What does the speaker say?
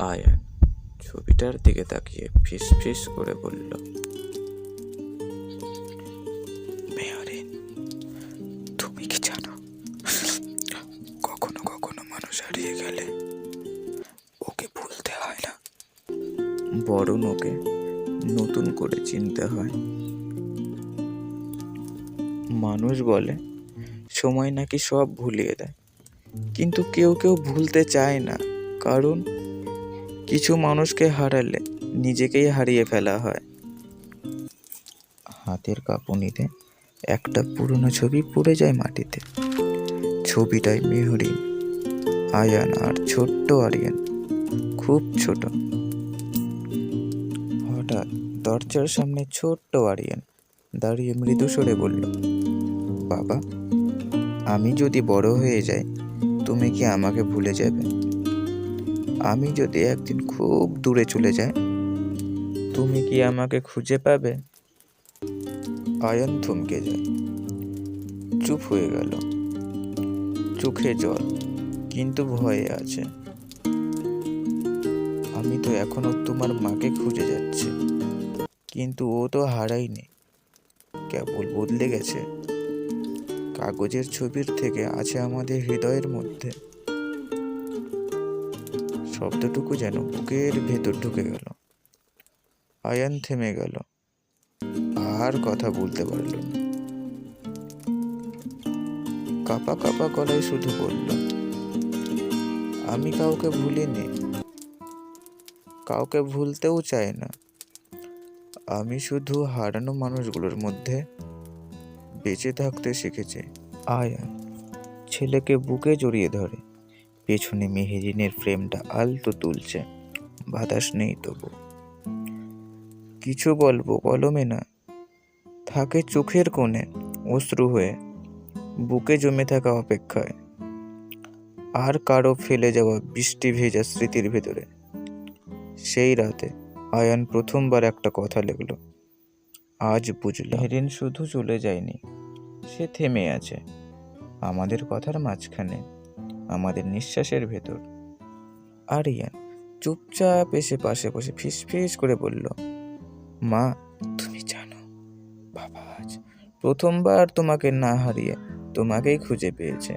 আয়ান ছবিটার দিকে তাকিয়ে ফিস ফিস করে বলল মেয়রিন তুমি কি জানো? কখনো কখনো মানুষ হারিয়ে গেলে ওকে ভুলতে হয় না। বরং ওকে নতুন করে চিনতে হয়। মানুষ বলে, সময় নাকি সব ভুলিয়ে দেয়। কিন্তু কেউ কেউ ভুলতে চায় না। কারণ কিছু মানুষকে হারালে নিজেকেই হারিয়ে ফেলা হয়। হাতের কাঁপুনিতে একটা পুরনো ছবি পড়ে যায় মাটিতে। ছবিটায় মেহরিন আয়ান আর ছোট্ট আরিয়ান, খুব ছোট। হঠাৎ দরজার সামনে ছোট্ট আরিয়ান দাঁড়িয়ে মৃদু সরে বলল, বাবা, আমি যদি বড় হয়ে যাই, তুমি কি আমাকে ভুলে যাবে? আমি যদি একদিন খুব দূরে চলে যাই, তুমি কি আমাকে খুঁজে পাবে? আয়ন থমকে যায়। চুপ হয়ে গেল। চোখে জল, কিন্তু ভয়ে আছে। আমি তো এখনও তোমার মাকে খুঁজে যাচ্ছি, কিন্তু ও তো হারায়নি। কেবল বদলে গেছে। কাগজের ছবির থেকে আছে আমাদের হৃদয়ের মধ্যে। শব্দটুকু যেন বুকের ভেতর ঢুকে গেল। আয়ান থেমে গেল। আর কথা বলতে পারল কাপা কাপা গলায় শুধু বলল, আমি কাউকে ভুলিনি। কাউকে ভুলতেও চাই না। আমি শুধু হারানো মানুষগুলোর মধ্যে বেঁচে থাকতে শিখেছি। আয়ান ছেলেকে বুকে জড়িয়ে ধরে। পেছনে মেহেরিনের ফ্রেমটা আলতো তুলছে। বাতাস নেই তবু। কিছু বলব কলমে না থাকে চোখের কোণে অশ্রু হয়ে, বুকে জমে থাকা অপেক্ষায়। আর কারও ফেলে যাওয়া বৃষ্টি ভেজা স্মৃতির ভেতরে। সেই রাতে আয়ান প্রথমবার একটা কথা লিখল। আজ বুঝল মেহরিন শুধু চলে যায়নি, সে থেমে আছে। আমাদের কথার মাঝখানে আমাদের নিঃশ্বাসের ভেতর। আরিয়ান চুপচাপ এসে পাশে বসে ফিস ফিস করে বলল, মা, তুমি জানো, বাবা আজ প্রথমবার তোমাকে না হারিয়ে তোমাকেই খুঁজে পেয়েছে।